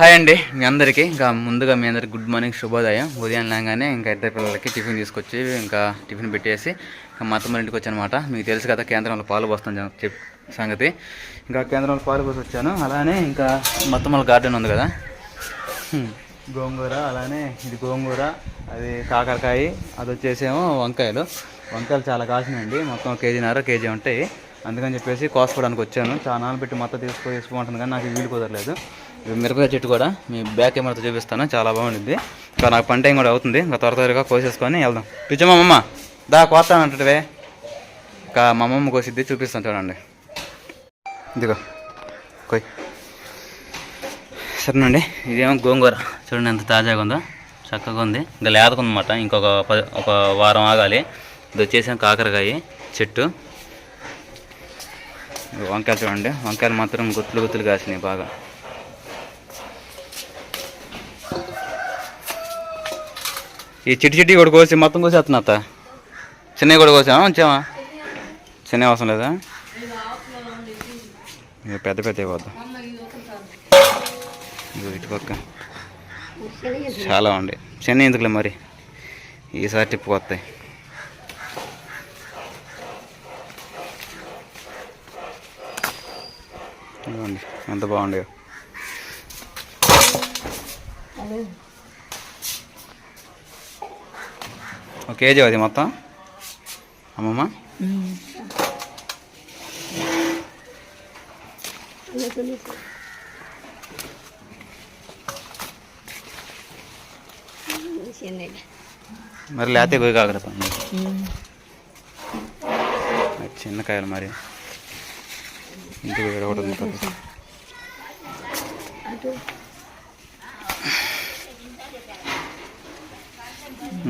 Hi అండి మీ అందరికీ. ఇంకా ముందుగా మీ అందరికి గుడ్ మార్నింగ్ శుభోదయం. ఉదయం లేగానే ఇంకా ఇద్దరు పిల్లలకి టిఫిన్ తీసుకొచ్చి ఇంకా టిఫిన్ పెట్టేసి ఇంకా మా అత్తమ్మ ఇంటికి వచ్చానమాట. మీకు తెలుసు కదా కేంద్రంలో పాలు పోస్తాను చెప్ సంగతి. ఇంకా కేంద్రంలో పాలు పోసి వచ్చాను. అలానే ఇంకా మత్తమ్మల గార్డెన్ ఉంది కదా. గోంగూర అలానే ఇది గోంగూర అది కాకరకాయ అది వచ్చేసేమో వంకాయలు. వంకాయలు చాలా కాసినాయండి. మొత్తం కేజీన్నర కేజీ ఉంటాయి. అందుకని చెప్పేసి కోసుకోవడానికి వచ్చాను. చాలా నాన్న పెట్టి మొత్తం తీసుకో తీసుకుంటుంది కానీ నాకు వీలు కుదరలేదు. మిరపకాయ చెట్టు కూడా మీ బ్యాక్ కెమెరాతో చూపిస్తాను. చాలా బాగుంటుంది. ఇంకా నాకు పంట కూడా అవుతుంది. ఇంకా త్వర త్వరగా కోసేసుకొని వెళ్దాం. పిచ్చమ్మమ్మ దా కోస్తానంటే ఇంకా మా అమ్మమ్మ కోసిద్ది చూపిస్తాను చూడండి. ఇదిగో కొయ్. సరేనండి ఇదేమో గోంగూర. చూడండి ఎంత తాజాగా ఉందో. చక్కగా ఉంది. ఇంకా లేదకుందన్నమాట ఇంకొక పది ఒక వారం ఆగాలి. ఇది వచ్చేసి కాకరకాయ చెట్టు. వంకాయలు చూడండి. వంకాయలు మాత్రం గుత్తులు గుత్తులు కాసినాయి బాగా. ఈ చిటి చిటి కూడా కోసి మొత్తం కోసేస్తున్నా అత్త. చిన్నవి కూడా కోసామా ఉంచామా చిన్న అవసరం లేదా? పెద్ద పెద్ద పోద్దాం ఇటు పక్క. చాలా ఉండే చిన్న ఎందుకులే మరి? ఈసారి తిప్పుకొస్తాయి వస్తాయి ఎంత బాగుండే ఒక కేజీ అది మొత్తం? అమ్మమ్మ? మరి లేతే పోయి చిన్న కాయలు మరి. ఇంటికి వేరే ఒకటి ఉంది కదా.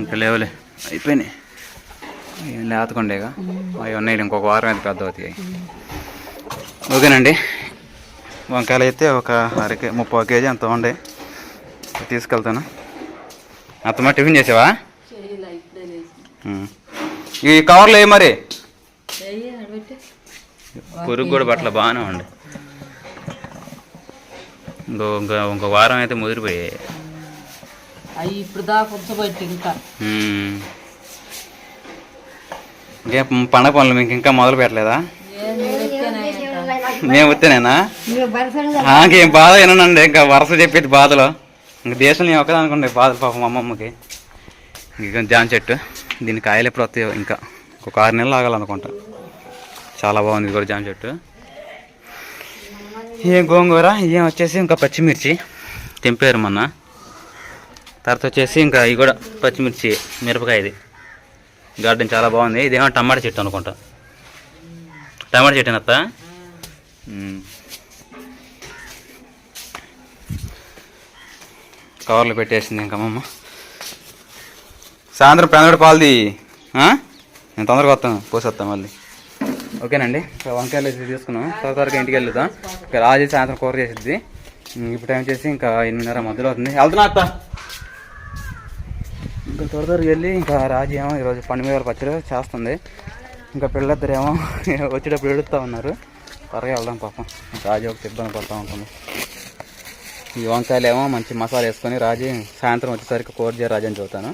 ఇంకా లేవులే. అయిపోయినాయి. ఏం లేతకుండేగా. అవి ఉన్నాయి ఇంకొక వారం అయితే పెద్ద అవుతాయి. ఓకేనండి. వంకాయలు అయితే ఒక అర కే ముప్పై కేజీ అంత ఉండే. తీసుకెళ్తాను. అత్తమ్మ టిఫిన్ చేసావా. ఈ కవర్లు ఏ మరి? పురుగు కూడా బట్టలు బాగానే ఉండే ఇంకో ఇంకో ఇంకో వారం అయితే ముదిరిపోయాయి. అవి ఇప్పుడు దాకా ఉంచబట్టి ఇంకా. ఇంకేం పండగ పనులు మీకు ఇంకా మొదలు పెట్టలేదా? నేను వస్తేనేనా నాకేం బాధ వినండి ఇంకా వరుస చెప్పేది బాధలు. ఇంక దేశంలో నేను ఒక్కదా అనుకోండి బాధలు పాపం అమ్మమ్మకి. ఇంకా జాన్ చెట్టు. దీని కాయలు ఎప్పుడు వస్తాయో ఇంకా ఒక ఆరు నెలలు ఆగాలనుకుంటా. చాలా బాగుంది ఇది కూడా జామ చెట్టు. ఏం గోంగూర ఏం వచ్చేసి ఇంకా పచ్చిమిర్చి తెంపారు మొన్న. తర్వాత వచ్చేసి ఇంకా ఇది కూడా పచ్చిమిర్చి మిరపకాయ ఇది. గార్డెన్ చాలా బాగుంది. ఇదేమో టమాటా చెట్టు అనుకుంటా. టమాటా చెట్టు అత్త? కవర్లు పెట్టేసింది ఇంకా అమ్మమ్మ సాయంత్రం పెనగడ పాలది. ఆ? నేను తొందరగా వస్తాను. పోసేస్తాను మళ్ళీ. ఓకేనండి. వంకాయలు అయితే తీసుకున్నాం. త్వర త్వరగా ఇంటికి వెళ్తాం ఇక రాజు సాయంత్రం కూర చేసిద్ది. ఇప్పుడు టైం చేసి ఇంకా ఎనిమిదిన్నర మధ్యలో అవుతుంది. వెళ్తున్నా అత్త. ఇంకా త్వర త్వరగా వెళ్ళి ఇంకా రాజు ఏమో ఈరోజు పండుగ మీద పచ్చడి చేస్తుంది. ఇంకా పిల్లలిద్దరేమో వచ్చేటప్పుడు ఎడుతూ ఉన్నారు. త్వరగా వెళ్దాం పాపం. రాజు ఒకటి ఇబ్బంది పడుతూ ఉంటుంది. ఈ వంకాయలు ఏమో మంచి మసాలా వేసుకొని రాజు సాయంత్రం వచ్చేసరికి కూర చేయ రాజు అని చెబుతాను.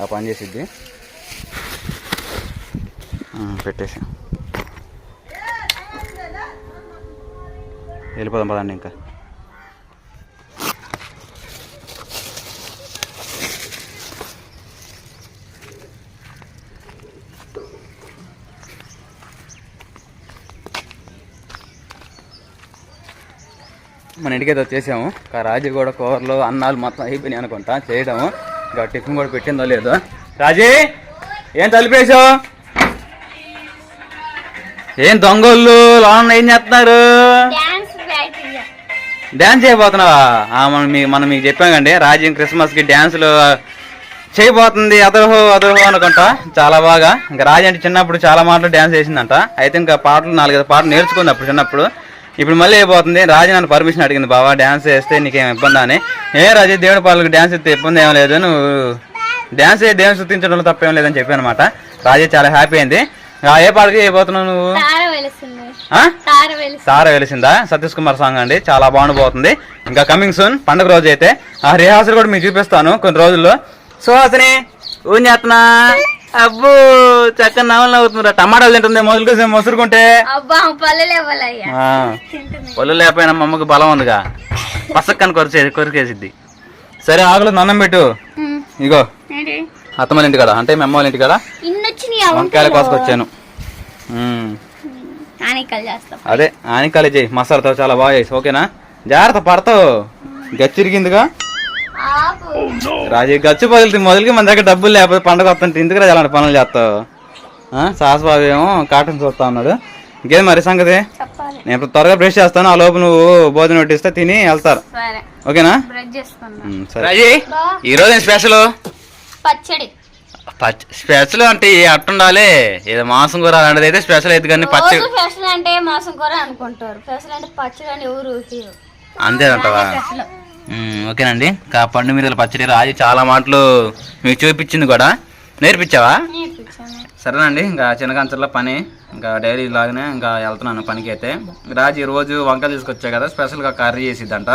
ఆ పని చేసిద్ది. పెట్టేసి. వెళ్ళిపోదాం పదండి ఇంకా. మన ఇంటికి అయితే వచ్చేసాము. ఇంకా రాజు కూడా కూరలు అన్నాలు మొత్తం అయిపోయినాయి అనుకుంటా. చేయడము. ఇంకా టిఫిన్ కూడా పెట్టిందో లేదో. రాజీ ఏం తలిపేశావు? ఏం దొంగలు లోన్ ఏం చేస్తున్నారు? డ్యాన్స్ చేయబోతున్నావా? మనం మీ మనం మీకు చెప్పాం కండి. క్రిస్మస్కి డ్యాన్సులు చేయబోతుంది అదర్హో అదర్హో అనుకుంటా. చాలా బాగా. ఇంకా రాజీ అంటే చిన్నప్పుడు చాలా మాటలు డ్యాన్స్ చేసిందంట. అయితే ఇంకా పాటలు నాలుగైదు పాటలు నేర్చుకుంది అప్పుడు చిన్నప్పుడు. ఇప్పుడు మళ్ళీ అయిపోతుంది రాజు నన్ను పర్మిషన్ అడిగింది బాబా డ్యాన్స్ చేస్తే నీకేం ఇబ్బంది అని. ఏ రాజు దేవుడి పాలకు డ్యాన్స్ ఇస్తే ఇబ్బంది ఏం లేదు. నువ్వు డ్యాన్స్ దేవుని స్థుతించడంలో తప్పేం లేదని చెప్పాను అనమాట చాలా హ్యాపీ అయింది. ఆ, ఏ పాటకి అయిపోతున్నావు నువ్వు? తార వెలిసిందా. సతీష్ కుమార్ సాంగ్ అండి. చాలా బాగుండబోతుంది ఇంకా కమింగ్ సూన్ పండుగ రోజు అయితే. ఆ రిహార్సల్ కూడా మీకు చూపిస్తాను కొన్ని రోజుల్లో. సుహాసిని ఏం చేస్తున్నా. అబ్బో చక్కని నవలు నవ్వుతుందిరా టమాటాలు తింటుంది మొదలు కోసం మొసురుకుంటే. ఒళ్ళు లేకపోయినా మా అమ్మకి బలం ఉందిగా. పసక్కని కొరిసే కొరికేసిద్ది. సరే ఆకులు నన్నం పెట్టు. ఇగో. అత్తమ్మ ఇంటి కాడ అంటే మీ అమ్మ వాళ్ళ ఇంటి వచ్చినాయి వంకాయల? కోసుకొచ్చాను. అదే ఆనికాలి చేయి. మసాలాతో చాలా బాగా చేసి ఓకేనా? జాగ్రత్త పడతావు. గచ్చిరిగిందిగా ఆపు. రాజీ గచ్చు పగిలితే మొదలుకి మన దగ్గర డబ్బులు లేకపోతే పండగ వస్తుంటే ఎందుకు రాజు అలాంటి పనులు చేస్తావు? సాస్ బాబు ఏమో కాటన్ చూస్తా ఉన్నాడు. ఇంకేం మరి సంగతి? చెప్పాలి. నేను ఇప్పుడు త్వరగా బ్రష్ చేస్తాను. ఆ లోపు నువ్వు భోజనం వడ్డిస్తే తిని వెళ్తారు. సరే. ఓకేనా? సరే. రాజీ ఈ రోజు స్పెషల్ పచ్చడి. స్పెషల్ అంటే ఏ అట్టుండాలి ఏదో మాంసం కూర అలాంటిది అయితే స్పెషల్ అయితే కానీ పచ్చి రోజు ఫెషల్ అంటే మాసం కూర అనుకుంటారు. ఫెషల్ అంటే పచ్చడి అని ఎవరు అంతేనంటావా మ్మ్, ఓకేనండి. ఇంకా పండు మీద పచ్చడి రాజు చాలా మాటలు మీకు చూపించింది కూడా. నేర్పించావా? నేర్పించాను. సరేనండి ఇంకా చిన్న కంచర్లో పని. ఇంకా డైలీ లాగానే ఇంకా వెళ్తున్నాను పనికి అయితే రాజు ఈ రోజు వంకాయ తీసుకొచ్చా కదా స్పెషల్గా కర్రీ చేసిద్దంట.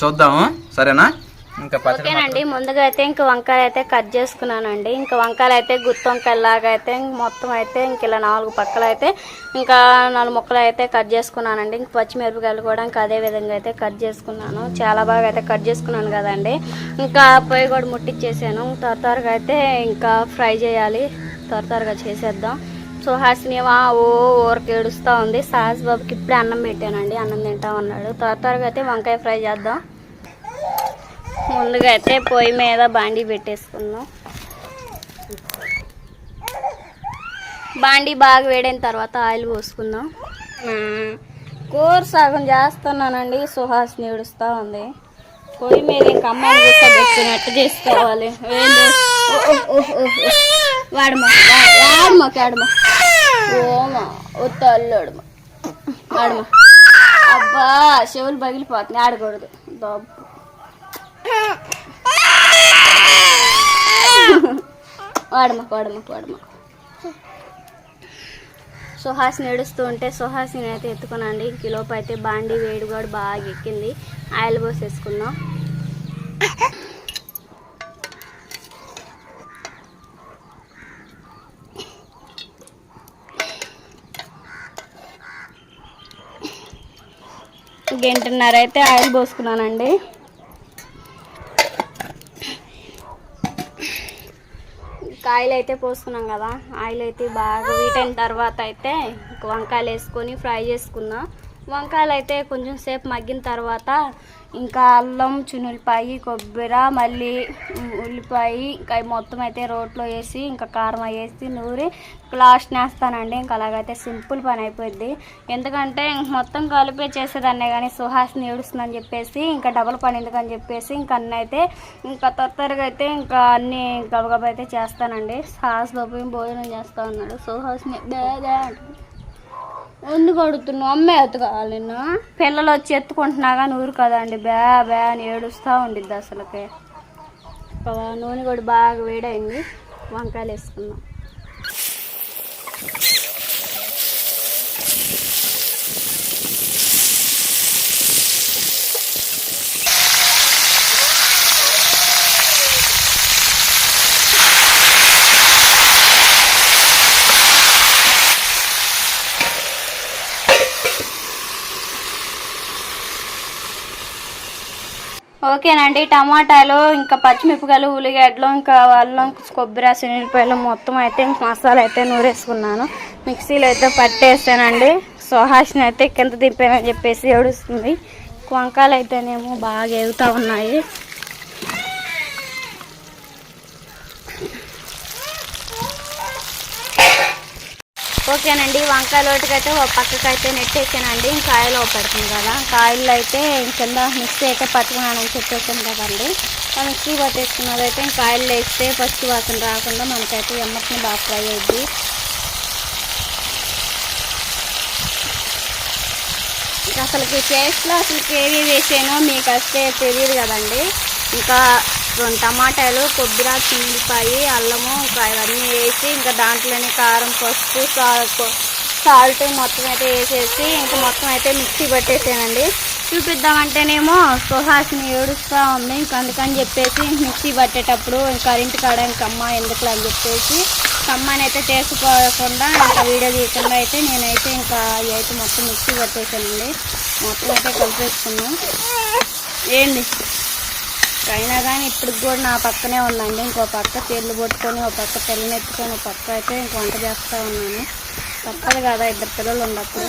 చూద్దాము. సరేనా? ఇంకా ఓకేనండి ముందుగా అయితే ఇంక వంకాయలు అయితే కట్ చేసుకున్నానండి. ఇంకా వంకాయలు అయితే గుత్తి వంకాయలాగా అయితే మొత్తం అయితే ఇంక ఇలా నాలుగు పక్కలు అయితే ఇంకా నాలుగు ముక్కలు అయితే కట్ చేసుకున్నానండి. ఇంక పచ్చిమిరపకాయలు కూడా ఇంకా అదే విధంగా అయితే కట్ చేసుకున్నాను. చాలా బాగా అయితే కట్ చేసుకున్నాను కదండి. ఇంకా పొయ్యి కూడా ముట్టించేసాను త్వర త్వరగా అయితే ఇంకా ఫ్రై చేయాలి. త్వర త్వరగా చేసేద్దాం. సో హాసినివా ఓ ఊరికి ఏడుస్తూ ఉంది. సాహస్ బాబుకి ఇప్పుడే అన్నం పెట్టానండి. అన్నం తింటా ఉన్నాడు. త్వర త్వరగా అయితే వంకాయ ఫ్రై చేద్దాం. ముందుగా అయితే పొయ్యి మీద బాండీ పెట్టేసుకుందాం. బాండీ బాగా వేడైన తర్వాత ఆయిల్ పోసుకుందాం. కూర సగం చేస్తున్నానండి సుహాసిని ఏడుస్తూ ఉంది. పొయ్యి మీద ఇంక అమ్మాయిని కూర్చోబెట్టుకున్నట్టు చేసుకోవాలి. ఏంది? ఓ, ఓ, ఓ, ఓ, ఓ. వాడమ్మా వా- వాడమ్మా కేడమ్మా. ఓమా ఓ అబ్బా చెవులు పగిలిపోతున్నాయి ఆడకూడదు. దబ్బు. వాడమ్మా వాడమ్మా వాడమ్మా సుహాస్ని ఏడుస్తూ ఉంటే సుహాస్ని అయితే ఎత్తుకునండి కిలోపు అయితే బాండి వేడి కూడా బాగా ఎక్కింది. ఆయిల్ పోసేసుకుందాం. గంటన్నర అయితే ఆయిల్ పోసుకున్నానండి. ఇంకా ఆయిల్ అయితే పోసుకున్నాం కదా. ఆయిల్ అయితే బాగా వీటైన తర్వాత అయితే వంకాయలు వేసుకొని ఫ్రై చేసుకున్నాం. వంకాయలు అయితే కొంచెం సేపు మగ్గిన తర్వాత ఇంకా అల్లం చునుల్లిపాయి కొబ్బరి మళ్ళీ ఉల్లిపాయ ఇంకా మొత్తం అయితే రోట్లో వేసి ఇంకా కారం వేసి నూరి లాస్ట్ నేస్తానండి. ఇంకా అలాగైతే సింపుల్ పని అయిపోద్ది ఎందుకంటే ఇంక మొత్తం కలిపే చేసేదాన్నే కానీ సుహాసిని ఏడుస్తుందని చెప్పేసి ఇంకా డబల్ పని ఎందుకని చెప్పేసి ఇంకా అన్నీ అయితే ఇంకా తొత్తరగా అయితే ఇంకా అన్నీ గబగబ అయితే చేస్తానండి. సాస్ లోపు భోజనం చేస్తా ఉన్నాడు? సుహాస్ని బేదే ఎందుకు అడుగుతున్నావు? అమ్మే ఎత్తుకోవాలి నిన్ను. పిల్లలు వచ్చి ఎత్తుకుంటున్నా కానీ ఊరు కదండి బే బే అని ఏడుస్తూ ఉండిద్ది అసలుకి. నూనె కూడా బాగా వేడైంది. వంకాయలు వేసుకుందాం. ఓకేనండి. టమాటాలు ఇంకా పచ్చిమిరపకాయలు ఉల్లిగడ్డలు ఇంకా అల్లం కొబ్బరి శనగపాయలు మొత్తం అయితే ఇంక మసాలా అయితే నూరేసుకున్నాను. మిక్సీలో అయితే పట్టేసానండి సుహాసిని అయితే కింద దింపానని చెప్పేసి ఏడుస్తుంది. వంకాయలు అయితేనేమో బాగా ఎగుతూ ఉన్నాయి. ఓకేనండి వంకాయ లోటుకైతే ఒక పక్కకి అయితే నెట్టేసానండి ఇంకా ఆయిల్ పడుతుంది కదా. కాయలు అయితే కింద మిక్సీ అయితే పట్టుకున్నానని చెప్పేసాను కదండి. ఆ మిక్సీ పట్టేసుకున్నది అయితే ఇంకా ఆయిల్ వేస్తే పచ్చి వాసన రాకుండా మనకైతే ఎమ్మటిని బాగా ఫ్రై అయ్యింది అసలుకి టేస్ట్లో అసలు ఏవి వేసానో మీకు వస్తే తెలియదు కదండి. ఇంకా రెండు టమాటాలు కొబ్బరి చిల్లిపాయి అల్లము అవన్నీ వేసి ఇంకా దాంట్లోనే కారం పసుపు సాల్ట్ మొత్తం అయితే వేసేసి ఇంకా మొత్తం అయితే మిక్సీ పట్టేసానండి చూపిద్దామంటేనేమో సుహాసిని ఏడుస్తూ ఉంది. ఇంకా అందుకని చెప్పేసి మిక్సీ పట్టేటప్పుడు కరెంట్ కాడ ఇంకా అమ్మ ఎందుకులే అని చెప్పేసి అమ్మని అయితే చేసుకోకుండా ఇంకా వీడియో తీయకుండా అయితే నేనైతే ఇంకా అవి అయితే మొత్తం మిక్సీ పట్టేసానండి. మొత్తం అయితే కలిపేసుకున్నాం ఏంది? అయినా కానీ ఇప్పటికి కూడా నా పక్కనే ఉందండి. ఇంకో పక్క తెల్లు పట్టుకొని ఒక పక్క తెల్లని నెత్తుకొని ఒక పక్క అయితే ఇంక వంట చేస్తూ ఉన్నాను. తప్పదు కదా ఇద్దరు పిల్లలు ఉన్నప్పుడు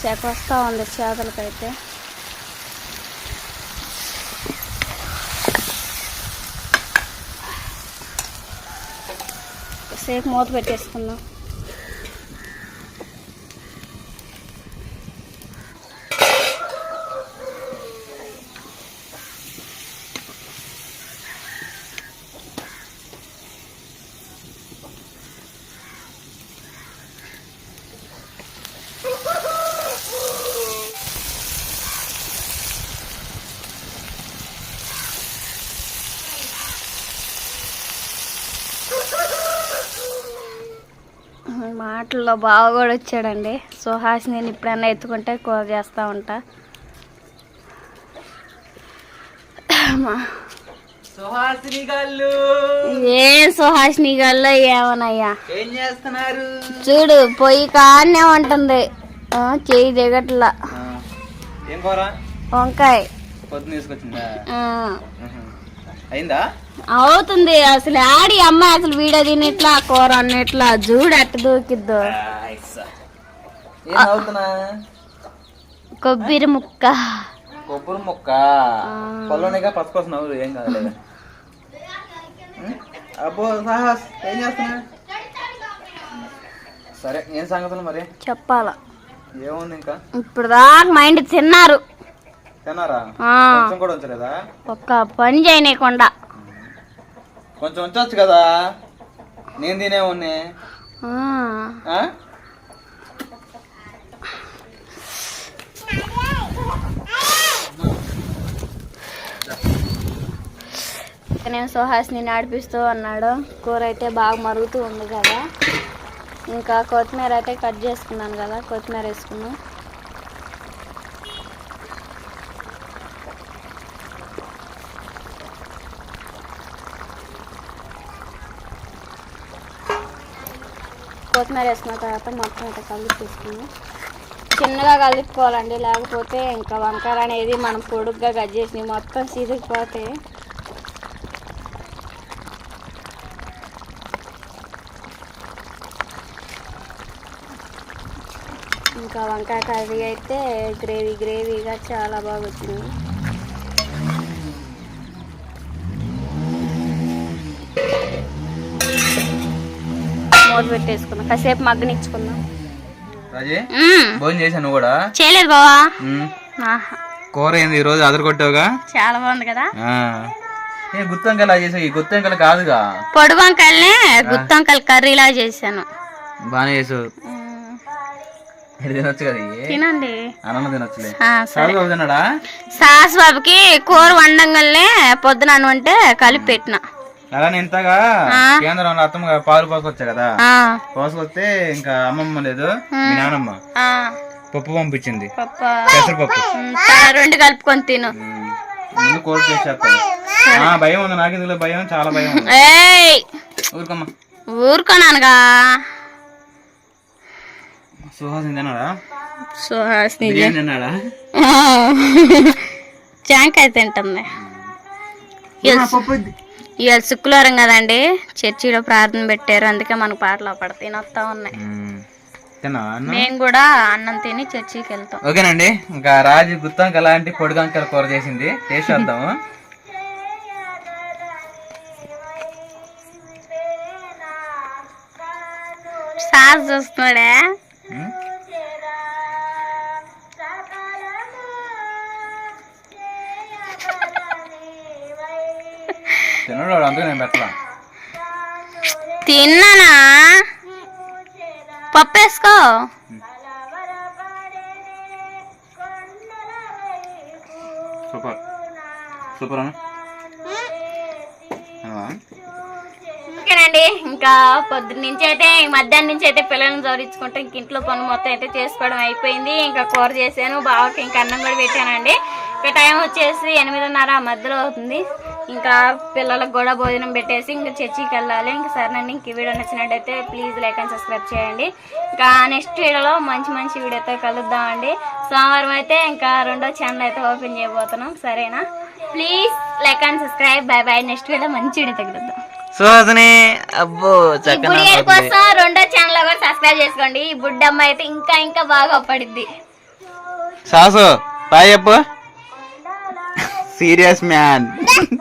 శాఖ వస్తూ ఉంది చేతులకైతే సేపు మూత పెట్టేసుకుందాం. మాటల్లో బావ కూడా వచ్చాడండి. సుహాస్ నేను ఎప్పుడైనా ఎత్తుకుంటే కూర చేస్తూ ఉంటా. ఏం సుహాసిని గల్లో ఏమనయ్యా. ఏం చేస్తున్నారు? చూడు పొయ్యి కాడనే ఉంటుంది ఆ, చెయ్యి దిగట్లా. వంకాయ. తీసుకొచ్చిందా? అయిందా? అవుతుంది. అసలు ఆడి అమ్మాయి అసలు వీడియో తినట్లా కూర అన్నట్లా చూడు ఎట్ట దూకిద్దు. కొబ్బరి ముక్క. కొబ్బరి ముక్క? పొలంగా పసుకొస్తుంది నవ్వు ఏం కాదు అబ్బో సాహస్ ఏం చేస్తున్నా? సరే ఏం సంగతులు మరి? చెప్పాలా. ఏముంది ఇంకా? ఇప్పుడు దాకా మైండ్ తిన్నారు. తిన్నారా ఆ, కొంచెం కూడా ఉంచలేదా? ఒక్క పని చేయనీయకుండా కొంచెం ఉంచవచ్చు కదా? నేను తినే ఉన్ని నేను సుహాస్ని నడిపిస్తూ అన్నాడు కూర అయితే బాగా మరుగుతూ ఉంది కదా. ఇంకా కొత్తిమీర అయితే కట్ చేసుకున్నాను కదా. కొత్తిమీర వేసుకున్నాం కొత్తిమీర వేసుకున్న తర్వాత మొత్తం అయితే కలిపేసుకున్నాం చిన్నగా కలుపుకోవాలండి లేకపోతే ఇంకా వంకాయలు అనేది మనం పొడుగ్గా కట్ చేసి మొత్తం సిరిగిపోతే ఇంకా వంకాయ కర్రీ అయితే గ్రేవీ గ్రేవీగా చాలా బాగా వచ్చింది. మూత పెట్టేసుకున్నాం కాసేపు మగ్గనిచ్చుకుందాం. భోజనం చేశాను కూడా? చేయలేదు బావా. కూర ఏంది ఈ రోజు అదరగొట్టావుగా? చాలా బాగుంది కదా. ఏ గుత్తంకాయలు చేసావు? ఈ గుత్తంకాయలు కాదుగా. పొడుగు వంకాయలనే గుత్తొంకాయల కర్రీలా చేశాను. బాగానే చేసావు. మ్మ్. ఇది తినొచ్చు కదా ఇవి. తినండి. అన్నం తినొచ్చులే. ఆ, సరే. సాగు తిన్నాడా? సాస్ బాబుకి కూర వండంగానే పొద్దున అంటే కలిపి పెట్టిన. అలానే ఇంతగా. కేంద్రంలో అత్తమ్మ పాలు పోసుకొచ్చా కదా? పోసుకొస్తే ఇంకా అమ్మమ్మ లేదు మీ నానమ్మ. పప్పు పంపించింది. పప్ప. పెసరపప్పు. రెండు కలుపుకొని తిను. ముందు కోడి చేసేస్తాను ఆ భయం ఉంది నాకు ఇందులో భయం చాలా భయం ఊరుకమ్మా. ఊరుకోనానుగా సుహాసిని తిన్నాడా? సుహాసిని తిన్నాడా? జాంకాయ తింటుంది పప్పు. ఇవాళ శుక్రవారం కదండి చర్చిలో ప్రార్థన పెట్టారు అందుకే మనకు పాటలు పడతాయి వస్తా ఉన్నాయి? మేము. కూడా అన్నం తిని చర్చికి వెళ్తాం. ఓకేనండి ఇంకా రాజు గుత్తంక లాంటి పొడిగంకల కూర చేసింది. టేస్ట్ చేద్దాము. సాస్ చూస్తున్నాడే తినడు వాడు, అందుకే నేను పెట్టలా. తిన్నానా? పప్పు వేసుకో సూపర్. సూపర్ అన్న. అమ్మా. ఓకేనండి ఇంకా పొద్దున్న నుంచి అయితే మధ్యాహ్నం నుంచి అయితే పిల్లల్ని జోడించుకుంటే ఇంక ఇంట్లో పని మొత్తం అయితే చేసుకోవడం అయిపోయింది. ఇంకా కూర చేశాను బావకి ఇంకా అన్నం కూడా పెట్టానండి. ఇంకా టైం వచ్చేసి ఎనిమిదిన్నర మధ్యలో అవుతుంది. ఇంకా పిల్లలకు కూడా భోజనం పెట్టేసి ఇంకా చర్చికి వెళ్ళాలి. ఇంకా సరేనండి ఇంక ఈ వీడియో నచ్చినట్టయితే ప్లీజ్ లైక్ అండ్ సబ్స్క్రైబ్ చేయండి. ఇంకా నెక్స్ట్ వీడియోలో మంచి మంచి వీడియోతో కలుద్దామండి సోమవారం అయితే ఇంకా రెండో ఛానల్ అయితే ఓపెన్ చేయబోతున్నాం. సరేనా? Please like and subscribe bye bye next video మంచి వీడియో సుహాసిని అబ్బో ఈ చక్కగా బుడిగడి కోసం రెండో ఛానల్ కూడా సబ్స్క్రైబ్ చేసుకోండి. ఈ బుడ్డమ్మ అయితే ఇంకా ఇంకా బాగా పడిద్ది. Sauce serious man